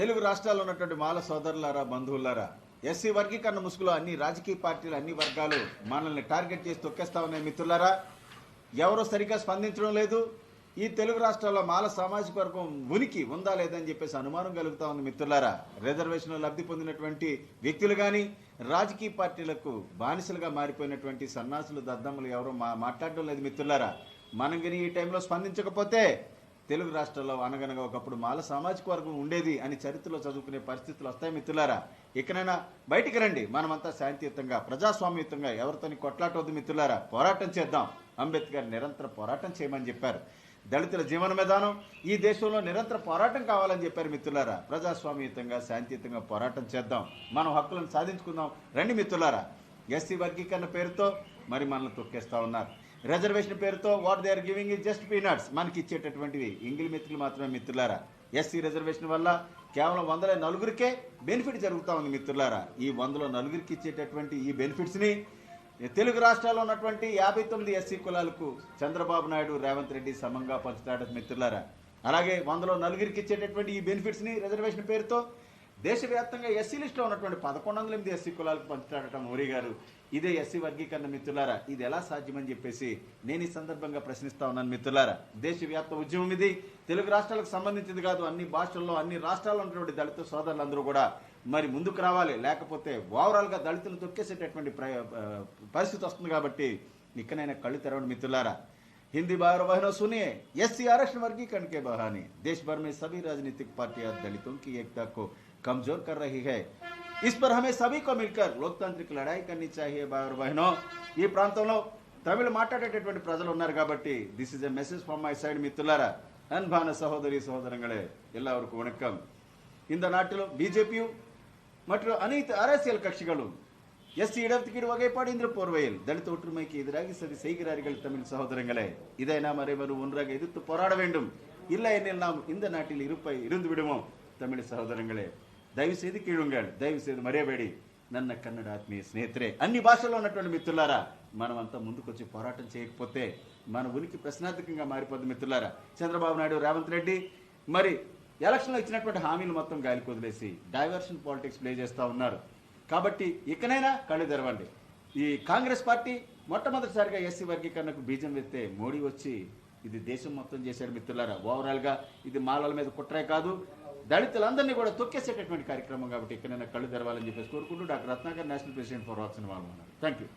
తెలుగు రాష్ట్రాల్లో ఉన్నటువంటి మాల సోదరులారా బంధువులారా ఎస్సీ వర్గీకరణ ముసుగులో అన్ని రాజకీయ పార్టీలు అన్ని వర్గాలు మనల్ని టార్గెట్ చేసి తొక్కేస్తా ఉన్నాయి మిత్రులారా. ఎవరో సరిగ్గా స్పందించడం లేదు. ఈ తెలుగు రాష్ట్రాల్లో మాల సామాజిక వర్గం ఉనికి ఉందా లేదని చెప్పేసి అనుమానం కలుగుతా ఉంది మిత్రులారా. రిజర్వేషన్ లబ్ధి పొందినటువంటి వ్యక్తులు కానీ రాజకీయ పార్టీలకు బానిసలుగా మారిపోయినటువంటి సన్నాసులు దద్దమ్మలు ఎవరో మా మాట్లాడడం లేదు మిత్రులారా. మనం కానీ ఈ టైంలో స్పందించకపోతే తెలుగు రాష్ట్రాల్లో అనగనగా ఒకప్పుడు మాల సామాజిక వర్గం ఉండేది అని చరిత్రలో చదువుకునే పరిస్థితులు వస్తాయి మిత్రులారా. ఇకనైనా బయటికి రండి. మనమంతా శాంతియుతంగా ప్రజాస్వామ్యయుతంగా ఎవరితోని కొట్లాటవద్దు మిత్రులారా. పోరాటం చేద్దాం. అంబేద్కర్ నిరంతర పోరాటం చేయమని చెప్పారు. దళితుల జీవన విధానం ఈ దేశంలో నిరంతర పోరాటం కావాలని చెప్పారు మిత్రులారా. ప్రజాస్వామ్యయుతంగా శాంతియుతంగా పోరాటం చేద్దాం. మనం హక్కులను సాధించుకుందాం. రండి మిత్రులారా. ఎస్సీ వర్గీకరణ పేరుతో మరి మనల్ని తొక్కేస్తా ఉన్నారు. రిజర్వేషన్ పేరుతో what they are giving is just peanuts మనకి ఇచ్చేటటువంటివి ఇంగిలి మిత్రులు మాత్రమే మిత్రులారా. ఎస్సీ రిజర్వేషన్ వల్ల కేవలం వందల నలుగురికే బెనిఫిట్ జరుగుతూ ఉంది మిత్రులారా. ఈ వందలో నలుగురికి ఇచ్చేటటువంటి ఈ బెనిఫిట్స్ని తెలుగు రాష్ట్రాల్లో ఉన్నటువంటి యాభై తొమ్మిది ఎస్సీ కులాలకు చంద్రబాబు నాయుడు రేవంత్ రెడ్డి సమంగా పంచుతాడు మిత్రులారా. అలాగే వందలో నలుగురికి ఇచ్చేటటువంటి ఈ బెనిఫిట్స్ని రిజర్వేషన్ పేరుతో దేశవ్యాప్తంగా ఎస్సీ లిస్టులో ఉన్నటువంటి పదకొండు వందల ఎనిమిది ఎస్సీ కులాలకు పంచుతాడట మోడీ గారు ఇదే ఎస్సీ వర్గీకరణ మిత్రులారా ఇది ఎలా సాధ్యమని చెప్పేసి నేను ఈ సందర్భంగా ప్రశ్నిస్తా ఉన్నాను మిత్రులారా దేశవ్యాప్త ఉద్యమం ఇది తెలుగు రాష్ట్రాలకు సంబంధించింది కాదు అన్ని భాషల్లో అన్ని రాష్ట్రాల్లో ఉన్నటువంటి దళిత సోదరులందరూ కూడా మరి ముందుకు రావాలి లేకపోతే ఓవరాల్ గా దళితులు తొక్కేసేటటువంటి ప్ర- ఆ, పరిస్థితి వస్తుంది కాబట్టి ఇకనైనా కళ్ళు తెరవండి మిత్రులారా हिंदी बार बहनों सुनिए एससी आरक्षण वर्गीकरण के बहाने देश भर में सभी राजनीतिक पार्टियां दलितों की एकता को कमजोर कर रही है। इस पर हमें सभी को मिलकर लोकतांत्रिक लड़ाई करनी चाहिए और बहनों। ఈ ప్రాంతంలో తమిళ మాట్లాడేటటువంటి ప్రజలు ఉన్నారు కాబట్టి this is a message from my side మిత్రులారా அன்பான சகோதரி சகோதரங்களே எல்லாருக்கும் வணக்கம் இந்த நாட்டிலும் பிஜேபியும் மற்றும் அனைத்து அரசியல் கட்சிகளும் எஸ்டி இடத்துக்கீடு வகைப்பாடு என்ற போர்வையில் தலித் ஒற்றுமைக்கு எதிராக சதி செய்கிறார்கள் தமிழ் சகோதரங்களே இதை நாம் அனைவரும் ஒன்றாக எதிர்த்து போராட வேண்டும் இல்லை எனில் நாம் இந்த நாட்டில் இருப்பை இருந்து விடுவோம் தமிழ் சகோதரங்களே ದಯವಿಸಿದ కీడుంగాడు ದಯವಿಸಿದ మరేబడి నన్న కన్నడ ఆత్మీయ స్నేహితులే అన్ని భాషల్లో ఉన్నటువంటి మిత్రులారా మనమంతా ముందుకొచ్చి పోరాటం చేయకపోతే మన ఉనికి ప్రశ్నార్థకంగా మారిపోద్ది మిత్రులారా. చంద్రబాబు నాయుడు రేవంత్ రెడ్డి మరి ఎలక్షన్లో ఇచ్చినటువంటి హామీలు మొత్తం గాలికి వదిలేసి డైవర్షన్ పాలిటిక్స్ ప్లే చేస్తూ ఉన్నారు. కాబట్టి ఇకనైనా కళ్ళు తెరవండి. ఈ కాంగ్రెస్ పార్టీ మొట్టమొదటిసారిగా ఎస్సీ వర్గీకరణకు బీజం వెత్తే మోడీ వచ్చి ఇది దేశం మొత్తం చేశాడు మిత్రులారా. ఓవరాల్గా ఇది మాలల మీద కుట్రే కాదు. దళితులందరినీ కూడా తొక్కేసేటటువంటి కార్యక్రమం కాబట్టి ఎక్కడైనా కళ్ళు తెరవాలని చెప్పేసి కోరుకుంటూ doctor Ratnakar national president for vaccine వాళ్ళు థ్యాంక్ యూ